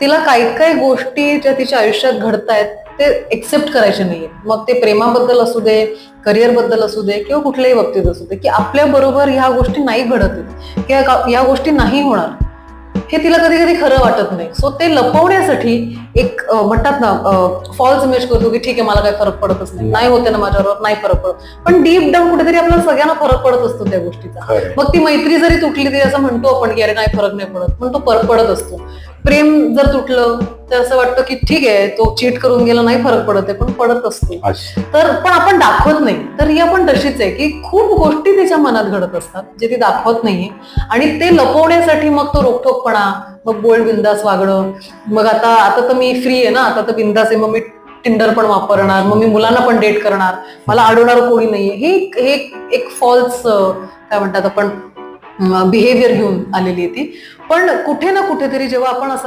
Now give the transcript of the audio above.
तिला काही काही गोष्टी ज्या तिच्या आयुष्यात घडतायत ते एक्सेप्ट करायचे नाहीये मग ते प्रेमाबद्दल असू दे करिअरबद्दल असू दे किंवा कुठल्याही बाबतीत असू दे की आपल्या बरोबर ह्या गोष्टी नाही घडत आहेत किंवा का- या गोष्टी नाही होणार हे तिला कधी कधी खरं वाटत नाही. सो ते लपवण्यासाठी एक म्हणतात ना फॉल्स इमेज करतो की ठीक आहे मला काही फरक पडतच नाही. नाही होते ना माझ्याबरोबर नाही फरक पडत. पण डीप डाऊन कुठेतरी आपल्याला सगळ्यांना फरक पडत असतो त्या गोष्टीचा. मग ती मैत्री जरी तुटली तरी असं म्हणतो आपण की अरे नाही फरक नाही पडत. पण तो पर- पडत असतो. प्रेम जर तुटलं तर असं वाटतं की ठीक आहे तो चीट करून गेला नाही फरक पडत आहे पण पडत असतो. तर पण आपण दाखवत नाही. तर ही आपण तशीच आहे की खूप गोष्टी तिच्या मनात घडत असतात जे ती दाखवत नाहीये. आणि ते लपवण्यासाठी मग तो रोखोकपणा मग बोल्ड बिंदास वागणं. मग आता आता तर मी फ्री आहे ना आता तर बिंदास आहे मग मी टिंडर पण वापरणार मग मी मुलांना पण डेट करणार. मला अडवणार कोणी नाहीये. हे हे एक फॉल्स काय म्हणतात आपण बिहेवियर घेऊन आलेली आहे ती. पण कुठे ना कुठेतरी जेव्हा आपण असा